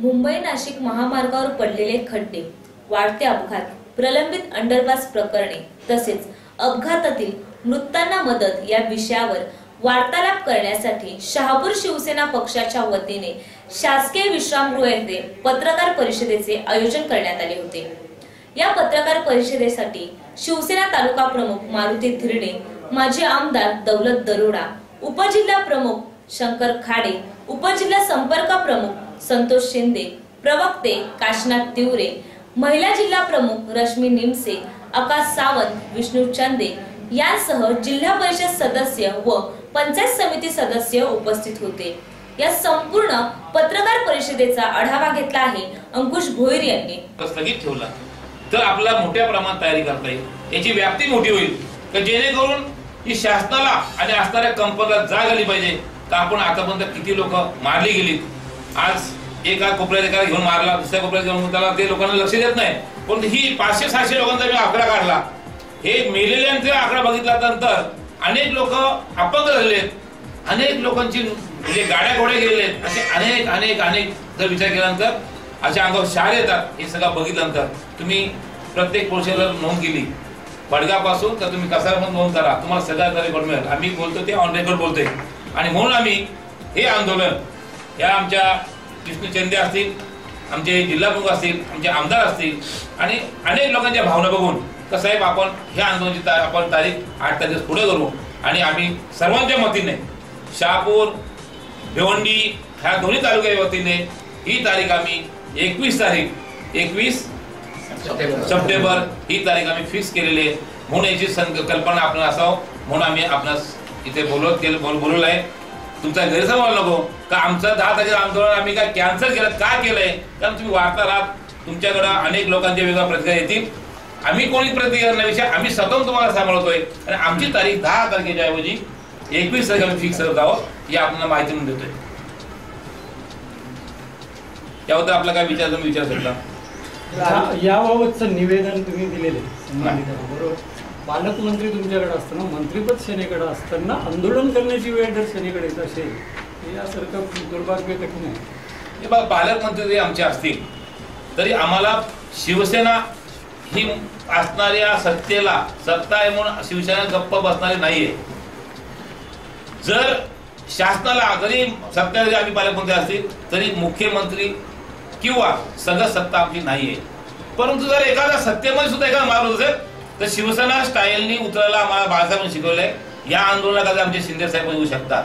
मुंबई नाशिक महामार्गावर पडलेले खड्डे वाढते अपघात प्रलंबित अंडरपास प्रकरणे तसेच अपघातातील मृतांना मदत या विषयावर वार्तालाप करण्यासाठी शहापूर शिवसेना पक्षाच्या वतीने शासकीय विश्रामगृह येथे पत्रकार परिषदेचे आयोजन करण्यात आले होते. या पत्रकार परिषदेसाठी शिवसेना तालुका प्रमुख मारुती धिरडे माजी आमदार दौलत दरोडा उपजिल्हा प्रमुख शंकर खाडे उपजिल्हा संपर्क प्रमुख संतोष शिंदे प्रवक्ते काशनाथ तिवरे महिला जिल्हा प्रमुख रश्मी निमसे आकाश सावंत विष्णू चंदे यांसह जिल्हा परिषद सदस्य व पंचायत समिती सदस्य उपस्थित होते. या संपूर्ण पत्रकार परिषदेचा आढावा घेतला आहे अंकुश भोईर यांनी. स्थगित ठेवला. तर आपला मोठ्या प्रमाणात तयारी करता येईल. याची व्याप्ती मोठी होईल. तर जेणेकरून ही शासनाला आणि असणाऱ्या कंपनीला जाग आली पाहिजे. तर आपण आतापर्यंत किती लोक मारली गेलीत? आज एका कोपऱ्यात एका घेऊन मारला दुसऱ्या कोपऱ्यात घेऊन त्याला ते लोकांना लक्ष देत नाही. पण ही पाचशे सहाशे लोकांचा मी आकडा काढला हे मेलेल्यांचा आकडा बघितला नंतर अनेक लोक अपंग झालेत. अनेक लोकांची म्हणजे गाड्या घोड्या गेलेत. असे अनेक अनेक अनेक जर विचार केल्यानंतर अशा अंगावर शार येतात. हे सगळं बघितल्यानंतर तुम्ही प्रत्येक पोर्शनला नोंद केली. बडगापासून तर तुम्ही कसा पण नोंद करा. तुम्हाला सगळ्या रेकॉर्ड मिळेल. आम्ही बोलतो ते ऑन रेकॉर्ड बोलतोय. आणि म्हणून आम्ही हे आंदोलन या आमच्या विष्णू चंदे असतील आमचे जिल्हा प्रमुख असतील आमचे आमदार असतील आणि अनेक लोकांच्या भावना बघून तर साहेब आपण ह्या आंदोलनाची ता- आपण तारीख आठ तारीख पुढे करू आणि आम्ही सर्वांच्या मतीने शहापूर भिवंडी ह्या दोन्ही तालुक्याच्या वतीने ही तारीख आम्ही एकवीस तारीख एकवीस सप्टेंबर. ही तारीख आम्ही फिक्स केलेली आहे. म्हणून याची संकल्पना आपण असावं म्हणून आम्ही आपणास इथे बोलवत केलं बोल बोलवलं आहे. तुमचा गैरसमज नको. का आमचं दहा तारखेला आंदोलन आम्ही काय कॅन्सल केलं? का केलंय? कारण तुम्ही वार्ता राहत तुमच्याकडं अनेक लोकांच्या वेगळ्या प्रतिक्रिया येतील. आम्ही कोणी प्रतिक्रिया करण्याविषयी आम्ही स्वतः तुम्हाला सांभाळतोय. आणि आमची तारीख दहा तारखेच्या ऐवजी एकवीस तारीख आम्ही फिक्स करत आहोत. ही आपल्याला माहिती म्हणून देतोय. याबद्दल आपला काय विचार तुम्ही विचार शकता? या- याबाबतचं निवेदन तुम्ही दिलेले बरोबर? पालकमंत्री तुमच्याकडे असताना मंत्रीपद सेनेकडे असताना आंदोलन करण्याची वेळ जर सेनेकडे येत असेल हे यासारखं दुर्भाग्य कठीण आहे. हे पालकमंत्री जरी आमचे असतील तरी आम्हाला शिवसेना ही असणाऱ्या सत्तेला सत्ता आहे म्हणून शिवसेना गप्प बसणारी नाहीये. जर शासनाला जरी सत्ता जरी आम्ही पालकमंत्री असतील तरी मुख्यमंत्री किंवा सगळं सत्ता आमची नाहीये. परंतु जर एखादा सत्तेमध्ये सुद्धा एखादा मारत असेल तर शिवसेना स्टाईलनी उतरायला आम्हाला बाळासाहेबांनी शिकवलंय. या आंदोलनात आमचे शिंदे साहेब येऊ शकतात.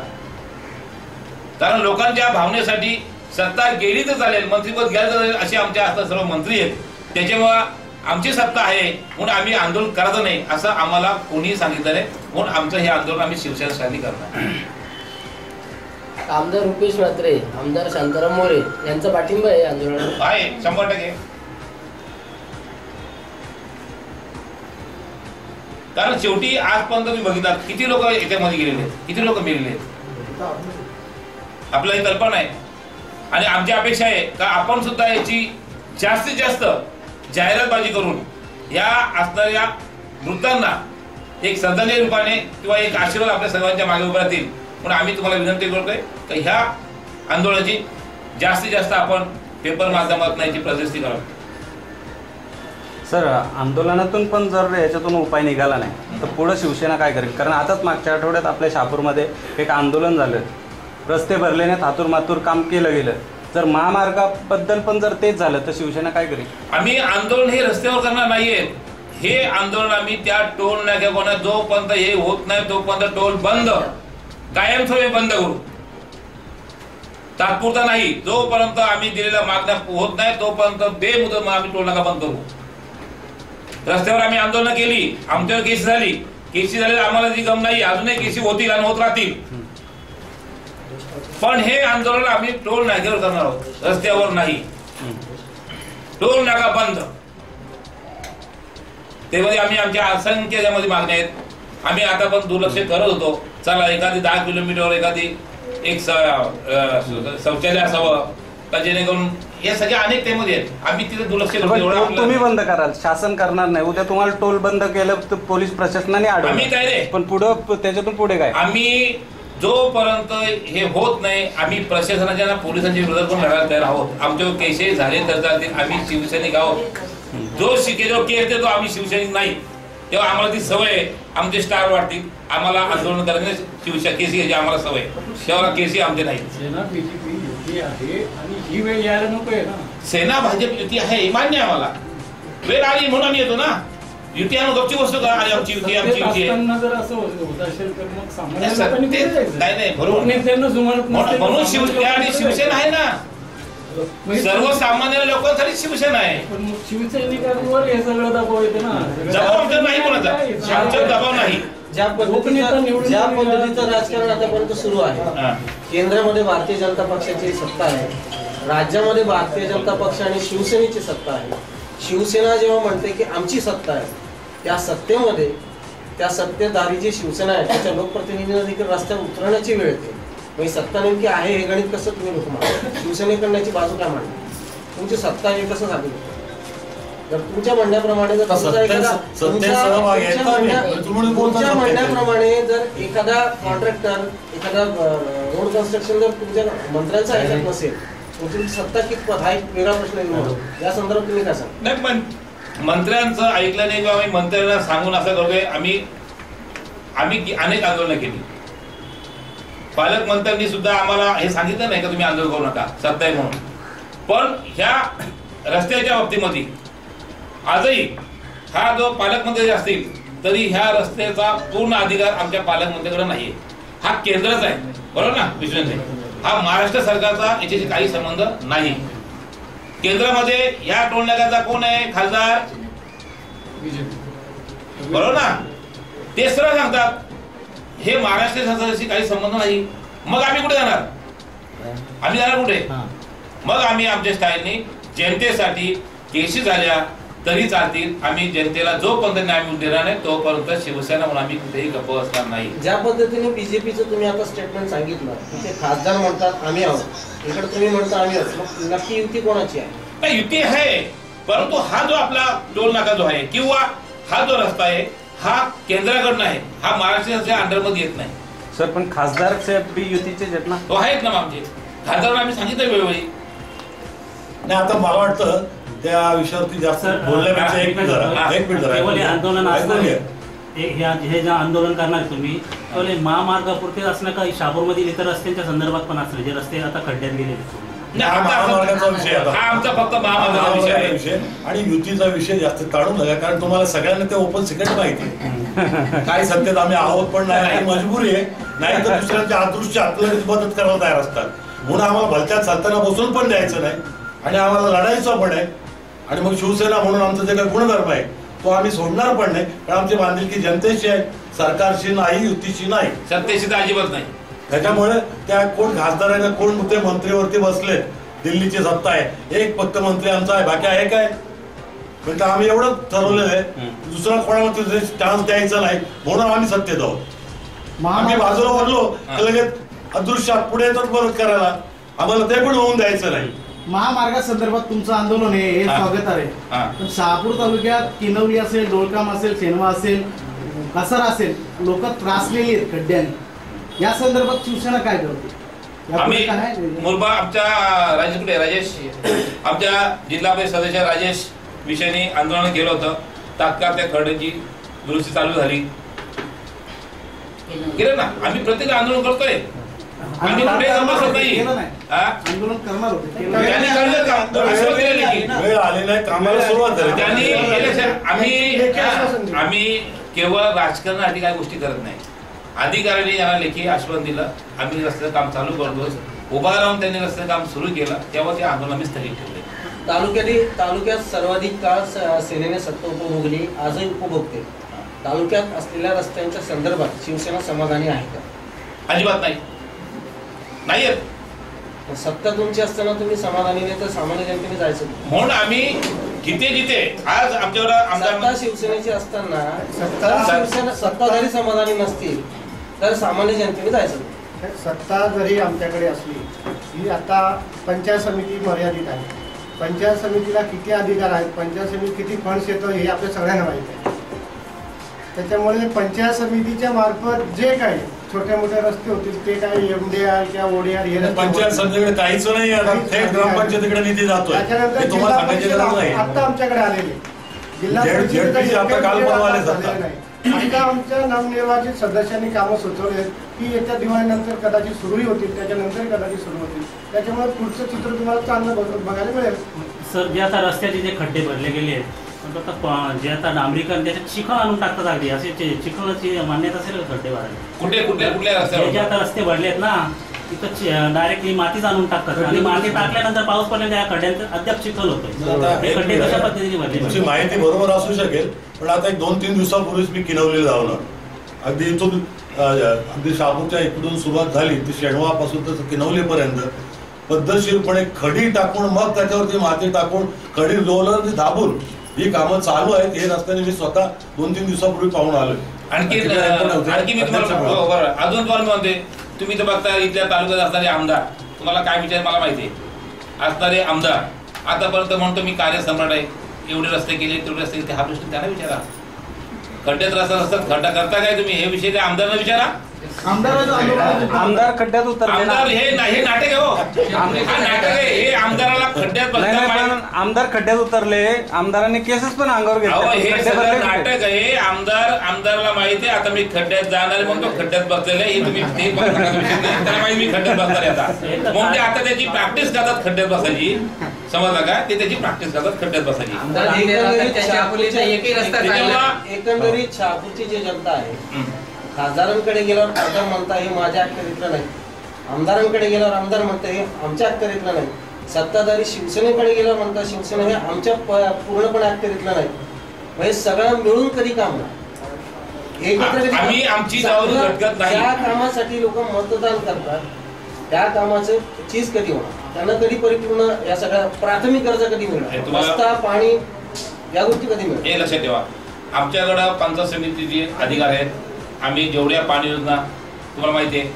कारण लोकांच्या भावनेसाठी सत्ता गेली तर चालेल मंत्रीपद घ्यायला तर चालेल असे आमच्या हातात सर्व मंत्री आहेत. त्याच्यामुळं आमची सत्ता आहे म्हणून आम्ही आंदोलन करायचं नाही असं आम्हाला कोणीही सांगितलं नाही. म्हणून आमचं हे आंदोलन आम्ही शिवसेना स्टाईलनी करणार. आमदार रुपेश म्हात्रे आमदार शांताराम मोरे यांचा पाठिंबा आहे आंदोलनाला आहे शंभर टक्के. कारण शेवटी आजपर्यंत तुम्ही बघितला किती लोक याच्यामध्ये गेलेले आहेत? किती लोक मेलेले आहेत? आपल्याला कल्पना आहे. आणि आमची अपेक्षा आहे का आपण सुद्धा याची जास्तीत जास्त जाहिरातबाजी करून या असणाऱ्या वृत्तांना एक श्रद्धांजली रूपाने किंवा एक आशीर्वाद आपल्या सर्वांच्या मागे उभे राहतील. म्हणून आम्ही तुम्हाला विनंती करतोय का ह्या आंदोलनाची जास्तीत जास्त आपण पेपर माध्यमातून याची प्रशस्ती करावी सर आंदोलनातून पण जर याच्यातून उपाय निघाला नाही तर पुढं शिवसेना काय करेल? कारण आताच मागच्या आठवड्यात आपल्या शहापूरमध्ये एक आंदोलन झालं. रस्ते भरले नाहीत हातूर मातूर काम केलं गेलं. जर महामार्गाबद्दल पण जर तेच झालं तर शिवसेना काय करेल? आम्ही आंदोलन हे रस्त्यावर करणार नाहीये. हे आंदोलन आम्ही त्या टोल नाक्याकडून जोपर्यंत हे होत नाही तोपर्यंत टोल बंद. कायमस्वरूपी बंद करू. तात्पुरता नाही. जोपर्यंत आम्ही दिलेल्या मागण्या होत नाही तोपर्यंत बेमुदत आम्ही टोल नाका बंद करू. रस्त्यावर आम्ही आंदोलन केली. आमच्यावर केसी झाली. केसी झालेली आम्हाला ती गम नाही. अजूनही केसी होतील आणि होत राहतील. पण हे आंदोलन आम्ही टोल नाक्यावर करणार आहोत. रस्त्यावर नाही. टोल नाका बंद. मध्ये आम्ही आमच्या असंख्य याच्यामध्ये मागण्या आहेत. आम्ही आता पण दुर्लक्ष करत होतो. चला एखादी दहा किलोमीटरवर एखादी एक शौचालय असावं. का जेणेकरून या सगळ्या अनेक त्यामध्ये आहेत. आम्ही तिथे दुर्लक्ष करतो पण एवढं टोल आपलं- तुम्ही बंद कराल. शासन करणार नाही. उद्या तुम्हाला टोल बंद केलं तर पोलीस प्रशासनाने आम्ही काय रे? अडवलं पण पुढं त्याच्यातून पुढे काय? आम्ही जोपर्यंत हे होत नाही आम्ही प्रशासनाच्या आणि पोलिसांच्या विरोधात पण लढायला तयार आहोत. आमचे केसेस झाले तर चालतील. आम्ही शिवसैनिक आहोत. जो शिके जो केस देतो आम्ही शिवसैनिक नाही. तेव्हा आम्हाला ती सवय आहे. आमचे स्टार वाढतील. आम्हाला आंदोलन करण्याची शिवशा केसी याची आम्हाला सवय आहे. तेव्हा केसी आमचे नाही सेना बीजेपी युती आहे आणि ही वेळ यायला नको आहे ना. सेना भाजप युती आहे हे मान्य आहे आम्हाला वेळ आली म्हणून आम्ही येतो ना. युती आणून गपची वस्तू का? आणि आमची युती आमची युती. आहे असताना जर असं होत होत असेल तर मग सामान्य नाही, सर, लोकांनी ते- कुठे जायचं? नाही, नाही, बरोबर. जुमानत म्हणून नसते शिवसेना आणि शिवसेना आहे ना. म्हणजे सर्वसामान्य लोकांसाठी शिवसेना आहे. पण मग शिवसैनिकांवर हे सगळं दबाव येते ना. दबाव आमचा नाही कोणाचा. दबाव नाही. ज्या पद्धतीचं ज्या पद्धतीचं राजकारण आतापर्यंत सुरू आहे. केंद्रामध्ये भारतीय जनता पक्षाची सत्ता आहे. राज्यामध्ये भारतीय जनता पक्ष आणि शिवसेनेची सत्ता आहे. शिवसेना जेव्हा म्हणते की आमची सत्ता आहे त्या सत्तेमध्ये त्या सत्तेधारी जी शिवसेना आहे त्याच्या लोकप्रतिनिधींना देखील रस्त्यावर उतरण्याची वेळ येते. ही सत्ता नेमकी आहे हे गणित कसं तुम्ही लोक मांडता शिवसेनेकडण्याची बाजू काय मांडली तुमची सत्ता हे कसं झाली? जर तुमच्या म्हणण्याप्रमाणे जर. तुमच्या. म्हणण्याप्रमाणे जर एखादा कॉन्ट्रॅक्टर एखादा रोड कन्स्ट्रक्शन जर तुमच्या मंत्र्यांचा ह्याच्यात नसेल तुमची सत्ता कितपत हा एक वेगळा प्रश्न निर्माण. या संदर्भात तुम्ही काय सांगा नाही पण मंत्र्यांचं ऐकलं नाही किंवा आम्ही मंत्र्यांना सांगून असं करतोय आम्ही आम्ही अनेक आंदोलनं केली पालकमंत्र्यांनी सुद्धा आम्हाला हे सांगितलं नाही का तुम्ही आंदोलन करू नका सत्ता आहे म्हणून पण ह्या रस्त्याच्या बाबतीमध्ये आजही हा जो पालकमंत्री असतील तरी ह्या रस्त्याचा पूर्ण अधिकार आमच्या पालकमंत्र्याकडे नाहीये. हा केंद्रच आहे बरोबर ना विश्वनाथ हा महाराष्ट्र सरकारचा याच्याशी काही संबंध नाही. केंद्रामध्ये ह्या टोलनाक्याचा कोण आहे? खासदार? बरोबर ना? ते सरळ सांगतात. हे महाराष्ट्र शासनाशी काही संबंध नाही. मग आम्ही कुठे जाणार? आम्ही जाणार कुठे? मग आम्ही आमच्या स्टाईलनी जनतेसाठी केशी झाल्या तरी चालतील. आम्ही जनतेला जोपर्यंत न्याय मिळून देणार नाही तोपर्यंत शिवसेना म्हणून आम्ही कुठेही गप्प असणार नाही. ज्या पद्धतीने बीजेपीचं तुम्ही आता स्टेटमेंट सांगितलं की ते खासदार म्हणतात आम्ही आहोत. इकडे तुम्ही म्हणता आम्ही आहोत. नक्की युती कोणाची आहे? नाही, युती आहे. परंतु हा जो आपला टोल नाका जो आहे किंवा हा जो रस्ता आहे हा केंद्राकडनं आहे. हा महाराष्ट्राच्या अंडरमध्ये येत नाही. सर पण खासदार युतीचेच आहेत ना? तो आहेत ना आमचे खासदारांना आम्ही सांगितलं वेळोवेळी. नाही आता मला वाटतं त्या विषयावरती जास्त बोलण्यापेक्षा एक मिनिट जरा एक मिनिट जरा. केवळ हे आंदोलन ऐकून घ्या. हे जे आंदोलन करणार तुम्ही केवळ हे महामार्गापुरते असणं का शापूरमधील इतर रस्त्यांच्या संदर्भात पण असणार जे रस्ते आता खड्ड्यात गेलेले आहेत. नाही, हा आता- महामार्गाचा विषय आता. हा आमचा फक्त महामार्गाचा विषय महामार्गाचा आहे. विषय आणि युतीचा विषय जास्त टाळू नका कारण तुम्हाला सगळ्यांना ते ओपन सिक्रेट माहिती आहे. काय सत्तेत आम्ही आहोत पण नाही मजबुरी आहे. नाही. तर दुसऱ्यांच्या अदृश्य आपल्याला मदत करायला तयार असतात. म्हणून आम्हाला भलत्यात चालताना बसून पण द्यायचं नाही. आणि आम्हाला लढायचं पण आहे. आणि मग शिवसेना म्हणून आमचं जे काही गुणधर्म आहे तो आम्ही सोडणार पण नाही. कारण आमची बांधिलकी जनतेची आहे सरकारशी नाही युतीची नाही. सत्तेशी तर अजिबात नाही. त्याच्यामुळे त्या कोण खासदार आहे का कोण ते मंत्रीवरती बसलेत. दिल्लीची सत्ता आहे. एक फक्त मंत्री आमचा आहे बाकी आहे काय? म्हणजे आम्ही एवढं ठरवलेलं आहे. दुसरा कोणाला चान्स द्यायचा नाही म्हणून आम्ही सत्तेत आहोत. आम्ही बाजूला वरलो हा. तर लगेच अदृश्य पुढे येतात परत करायला. आम्हाला ते पण होऊन द्यायचं नाही. महामार्गासंदर्भात तुमचं आंदोलन आहे हे हा. स्वागत आहे. हा. पण शहापूर तालुक्यात किनवली असेल डोळकाम असेल सेनवा असेल कसारा असेल लोक त्रासलेली आहेत खड्ड्याने. या संदर्भात शिवसेना काय करते? यापुढे आम्ही काय मुलबा आमच्या राजेश कुठे आहे? राजेश? आमच्या जिल्हा परिषद सदस्य राजेश विषयाने आंदोलन केलं होतं. तात्काळ त्या खड्ड्याची दुरुस्ती चालू झाली. केलं ना? आम्ही प्रत्येक आंदोलन करतोय. कुठे बसत होते, नाही. हा? आंदोलन करणार होते. त्यांनी कळलं का? आश्वासन दिलेलं की वेळ आली नाही कामाला सुरुवात झाली. त्यांनी आम्ही. आम्ही केवळ राजकारणासाठी काही गोष्टी करत नाही. अधिकाऱ्यांनी यांना लेखी आश्वासन दिलं आम्ही रस्त्याचं काम चालू करतो उभा राहून त्यांनी रस्त्याचं काम सुरू केलं. तेव्हा ते आंदोलन आम्ही स्थगित ठेवले. तालुक्यात तालुक्यात सर्वाधिक काळ सेनेने सत्ता उपभोगली आजही उपभोगते. तालुक्यात असलेल्या रस्त्यांच्या संदर्भात शिवसेना समाधानी आहे का? अजिबात नाही. नाही आहेत. सत्ता तुमची असताना तुम्ही समाधानी नाही तर सामान्य जनतेने जायचं? म्हणून आम्ही जिथे जिथे आज आमच्याकडं सत्ता आमदार शिवसेनेची असताना सत्ता- जर शिवसेना सत्ताधारी समाधानी नसतील तर सामान्य जनतेने जायचं? सत्ता जरी आमच्याकडे असली ही आता पंचायत समिती मर्यादित आहे पंचायत समितीला किती अधिकार आहेत पंचायत समिती किती फंड्स येतो हे आपल्या सगळ्यांना माहिती आहे त्याच्यामुळे पंचायत समितीच्या मार्फत जे काही छोटे मोठे रस्ते होतील ते काही एम डी आर किंवा ओडीआर हे पंचायत. समितीकडे काहीच नाही आता. थेट ग्रामपंचायतीकडे निधी जातोय. त्याच्यानंतर हे तुम्हाला जिल्हा सांगायची परिषद गरज नाही. आता आमच्याकडे आलेले जिल्हा परिषदेचा आता काल परवा आले आता आमच्या नवनिर्वाचित सदस्यांनी कामं सुचवली आहेत. की येत्या दिवाळीनंतर कदाचित सुरूही होतील त्याच्यानंतर कदाचित सुरू होतील. त्याच्यामुळे पुढचं चित्र तुम्हाला चांगलं बघ- बघायला मिळेल. सर जे आता रस्त्याचे जे खड्डे भरले गेले आहेत जे आता डांबरीकरण त्याच्यात चिखल आणून टाकतात अगदी. असे चिखलाची मान्यता असेल खड्डे भरायला कुठे कुठल्या कुठल्या हे जे रस्त्यावर? आता रस्ते ना तिथं डायरेक्टली मातीच आणून टाकतात. आणि माती टाकल्यानंतर पाऊस पडल्यानंतर या खड्ड्यांचं अद्याप चिखल होतोय. आता हे खड्डे कशा पद्धतीने तुमची भरले माहिती बरोबर असू शकेल पण आता एक दोन तीन दिवसापूर्वीच मी किनवलेलं धावलं अगदी इथून अं, अगदी शहापूरच्या इकडून सुरुवात झाली ती शेणवापासून तर किनवलीपर्यंत. पद्धतशीरपणे खडी टाकून मग त्याच्यावरती माती टाकून खडी रोलर दाबून ही कामं चालू आहेत हे रस्त्याने मी स्वतः दोन तीन दिवसापूर्वी पाहून आलोय. आणखी. आणखी मी तुम्हाला अध्यक्षामुळे. हो, बरं. अजून तुम्हाला म्हणते. तुम्ही तर बघता इथल्या तालुक्यात असणारे आमदार. तुम्हाला काय विचार मला माहिती आहे. असणारे आमदार. आतापर्यंत म्हणतो मी कार्यसम्राट आहे. एवढे रस्ते केले तेवढे रस्ते केले. हा प्रश्न त्यांना विचारा. खड्ड्यात रस्ता असतात खड्डा करता काय तुम्ही? हे विषय काय आमदारांना विचारा? आमदार खड्ड्यात उतरले आमदार हे ना- हे नाटक आहे हो. हा नाटक आहे. हे आमदाराला खड्ड्यात नाही बसता नाही पाहिजे. पण आमदार खड्ड्यात उतरले. आमदारांनी केसेस पण अंगावर अहो घेतले हे सगळं? नाटक आहे. आमदार आमदारला माहिती आहे आता मी खड्ड्यात जाणार म्हणून तो खड्ड्यात बसलेला आहे. हे तुम्ही ते पण सांगायचा विषय नाही. त्याला माहिती मी खड्ड्यात बसणार आहे आता. मग ते आता त्याची प्रॅक्टिस करतात खड्ड्यात बसायची. समजलं का? ते त्याची प्रॅक्टिस करतात खड्ड्यात बसायची. एकंदरीत त्याच्या एकही रस्ता त्याच्यामुळं- एकंदरीत शहापूरची जी जनता आहे हं. खासदारांकडे गेल्यावर खासदार म्हणता हे माझ्या अखत्यारीतलं नाही. आमदारांकडे गेल्यावर आमदार म्हणता हे आमच्या अखत्यारीतलं नाही. सत्ताधारी शिवसेनेकडे गेल्यावर म्हणता शिवसेना हे आमच्या पूर्णपणे अखत्यारीतलं नाही. म्हणजे सगळं मिळून कधी काम नाही एकत्र आमची कामासाठी लोक मतदान करतात त्या कामाचं चीज कधी होणार? त्यांना कधी परिपूर्ण या सगळ्या प्राथमिक गरजा कधी हे मिळणार रस्ता पाणी या गोष्टी कधी मिळणार? हे लक्षात ठेवा. आमच्याकडं पंचायत समितीचे अधिकार आहेत. आम्ही जेवढ्या पाणी योजना तुम्हाला माहिती आहे.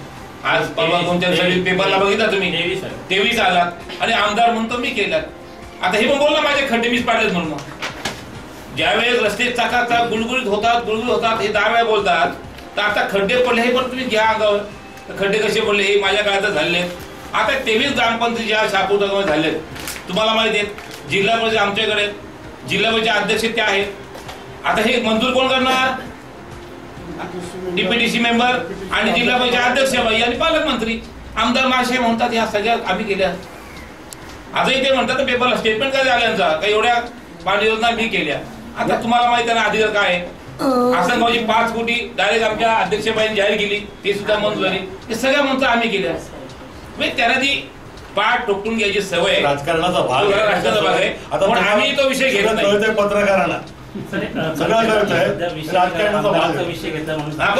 आज परवा तुमच्या सगळी पेपरला बघितला तुम्ही? तेवीस आलात. आणि आमदार म्हणतो मी केलं आता हे पण बोल ना माझे खड्डे मीच पाडलेत म्हणून. ज्यावेळेस रस्ते चाकाचा गुळगुळीत होतात गुळगुळीत होतात हे दहा वेळा बोलतात तर आता खड्डे पडले हे पण तुम्ही घ्या अंगावर खड्डे कसे पडले हे माझ्या काळात झाले आता तेवीस ग्रामपंचायती ज्या शापूर झालेत तुम्हाला माहिती आहे जिल्हा परिषद आमच्याकडे आहेत. जिल्हा परिषद अध्यक्ष ते आहेत. आता हे मंजूर कोण करणार? डीपीडीसी मेंबर आणि जिल्हा परिषद अध्यक्ष बाई आणि पालकमंत्री. आमदार माशे म्हणतात ह्या सगळ्या आम्ही केल्या. आजही ते म्हणतात पेपरला स्टेटमेंट काय झालं यांचा? काही एवढ्या पाणी योजना मी केल्या? आता तुम्हाला माहिती आहे ना अधिकार काय आहे? आसनगावची पाच कोटी डायरेक्ट आमच्या अध्यक्षबाईंनी जाहीर केली ते सुद्धा मंजूर. झाली हे सगळ्या म्हणतो आम्ही केल्या. म्हणजे त्यांना ती पाठ टोकून घ्यायची सवय. राजकारणाचा भाग राजकारणाचा भाग आहे. पण आम्ही तो विषय घेत नाही. कळतंय पत्रकारांना. विषय घेतला म्हणून. हा.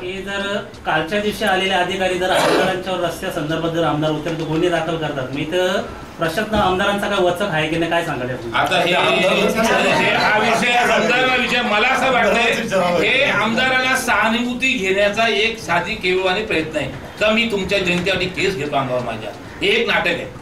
की जर कालच्या दिवशी आलेले अधिकारी जर आमदारांच्यावर रस्त्या संदर्भात जर आमदार उतरले तर गुन्हे दाखल करतात. मी तर प्रशासन आमदारांचा काय वचक आहे की नाही काय सांगाल यातून? आता हे हे- हा विषय मला असं वाटतंय हे आमदारांना सहानुभूती घेण्याचा एक साधी केवळवाणी प्रयत्न आहे. का मी तुमच्या जनतेसाठी केस घेतो अंगावर माझ्या? हे एक नाटक आहे.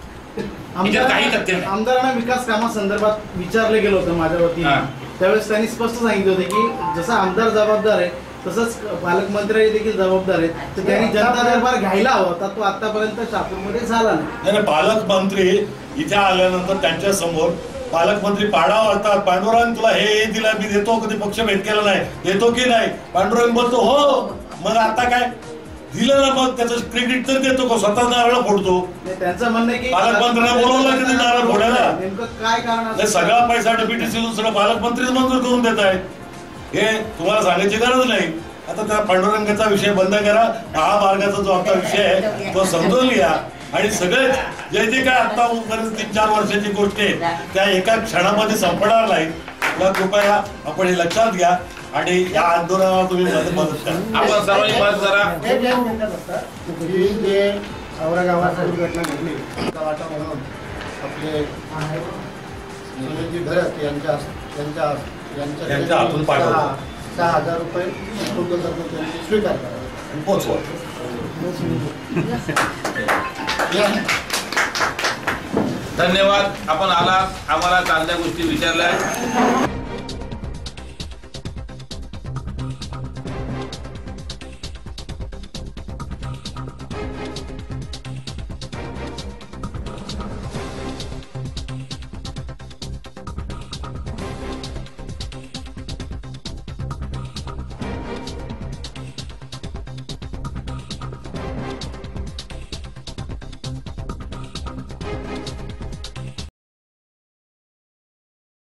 याच्यात काही तथ्य नाही. आमदारांना विकास कामासंदर्भात विचारलं गेलं होतं माझ्या वतीने हा. त्यावेळेस त्यांनी स्पष्ट सांगितलं होतं की जसा आमदार जबाबदार आहे तसंच पालकमंत्री देखील जबाबदार आहेत. तर त्यांनी जनता दरबार घ्यायला हवा. होता तो आतापर्यंत शापूरमध्ये झाला नाही. नाही नाही, पालकमंत्री इथे आल्यानंतर त्यांच्यासमोर पालकमंत्री पाडा वाढतात पांडुरंग तुला हे हे दिलं मी देतो कधी पक्ष भेट केला नाही. देतो की नाही? पांडुरंग बोलतो हो मग आता काय? दिलं ना मग त्याचं क्रेडिट तर देतो का स्वतः नारळ फोडतो. त्यांचं म्हणणं आहे की पालकमंत्र्यांना बोलवलं की ते नारळ फोडायला. नेमकं काय कारण? सगळा पैसा डीपीटीसी सगळं पालकमंत्रीच मंजूर करून देत आहेत. हे तुम्हाला सांगायची गरज नाही. आता त्या पांडुरंगाचा विषय बंद करा. हा मार्गाचा जो आपला विषय आहे तो समजून घ्या. आणि सगळे जे जे काय आता तीन चार वर्षाची गोष्ट आहे त्या एका क्षणामध्ये संपणार नाही. कृपया आपण हे लक्षात घ्या. आणि या आंदोलनाला तुम्ही मदत मदत करा आपण सर्वांनी मदत करा. जे की जे औरंगाबाद दुर्घटना घडली वाटा म्हणून आपले सुनीलजी भरत यांच्या यांच्या यांच्या यांच्या हातून. सहा सहा हजार रुपये त्यांनी स्वीकार करावा आणि पोचवा. धन्यवाद. आपण आलात आम्हाला चांगल्या गोष्टी विचारल्या.